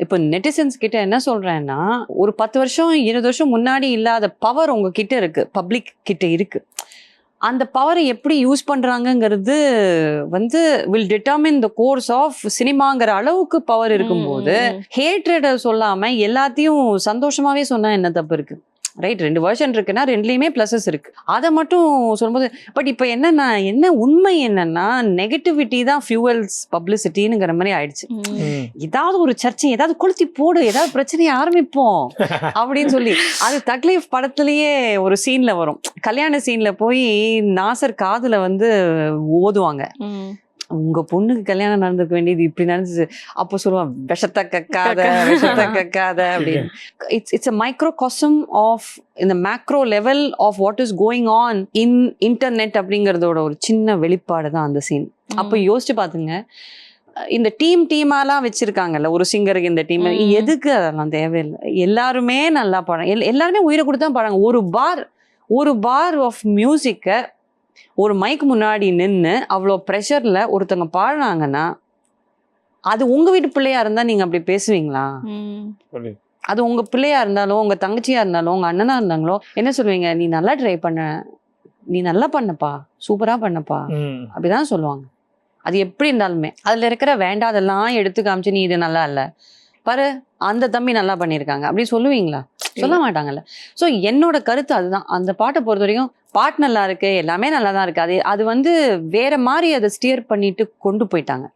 இப்போ நெட்டிசன்ஸ் கிட்ட என்ன சொல்றேன்னா ஒரு பத்து வருஷம் இருபது வருஷம் முன்னாடி இல்லாத பவர் உங்க கிட்ட இருக்கு பப்ளிக் கிட்ட இருக்கு. அந்த பவரை எப்படி யூஸ் பண்றாங்கங்கிறது வந்து will determine the course of சினிமாங்கிற அளவுக்கு பவர் இருக்கும்போது ஹேட்ரட சொல்லாம எல்லாத்தையும் சந்தோஷமாவே சொன்னா என்ன தப்பு இருக்கு? ரைட் ரெண்டு வருஷன் இருக்குன்னா ரெண்டுலயுமே பிளஸஸ் இருக்கு. அதை மட்டும் சொல்லும்போது பட் இப்போ என்னன்னா என்ன உண்மை என்னன்னா நெகட்டிவிட்டி தான் ஃபியூவல்ஸ் பப்ளிசிட்டிங்கிற மாதிரி ஆயிடுச்சு. ஏதாவது ஒரு சர்ச்சை ஏதாவது கொளுத்தி போடு ஏதாவது பிரச்சனையை ஆரம்பிப்போம் அப்படின்னு சொல்லி. அது தக்லீஃப் படத்துலயே ஒரு சீன்ல வரும். கல்யாண சீன்ல போய் நாசர் காதுல வந்து ஓதுவாங்க. உங்க பொண்ணுக்கு கல்யாணம் நடந்திருக்க வேண்டியது இப்படி நடந்துச்சு. அப்போ சொல்லுவான் விஷத்தை கக்காத விஷத்தை கக்காத அப்படின்னு. It's it's a microcosm of இந்த macro level of what is going on in internet அப்படிங்கறதோட ஒரு சின்ன வெளிப்பாடு தான் அந்த சீன் அப்போ யோசிச்சு பாத்துங்க. இந்த டீம் டீமாலாம் வச்சிருக்காங்கல்ல ஒரு சிங்கருக்கு இந்த டீம். எதுக்கு அதெல்லாம் தேவையில்லை? எல்லாருமே நல்லா எல்- எல்லாருமே உயிரை கொடுத்து தான் பாடுறாங்க. ஒரு பார் ஒரு பார் ஆஃப் மியூசிக்கை ஒரு மைக் முன்னாடி நின்று அவ்வளோ ப்ரெஷரில் ஒருத்தவங்க பாடுறாங்கன்னா அது உங்க வீட்டு பிள்ளையா இருந்தா நீங்க அப்படி பேசுவீங்களா. அது உங்க பிள்ளையா இருந்தாலும் உங்க தங்கச்சியா இருந்தாலும் உங்க அண்ணனா இருந்தாங்களோ என்ன சொல்லுவீங்க? நீ நல்லா ட்ரை பண்ண. நீ நல்லா பண்ணப்பா. சூப்பரா பண்ணப்பா. ம். அப்படிதான் சொல்லுவாங்க. அது எப்படி இருந்தாலுமே. அதுல இருக்கிற வேண்டாதெல்லாம் எடுத்து காமிச்சு நீ இது நல்லா இல்ல. பாரு அந்த தம்பி நல்லா பண்ணியிருக்காங்க. அப்படி சொல்லுவீங்களா? சொல்ல மாட்டாங்கல்ல. ஸோ என்னோட கருத்து அதுதான். அந்த பாட்டை பொறுத்த வரைக்கும் பாட்டு நல்லா இருக்கு எல்லாமே நல்லா தான் இருக்கு. அது அது வந்து வேற மாதிரி அதை ஸ்டியர் பண்ணிட்டு கொண்டு போயிட்டாங்க.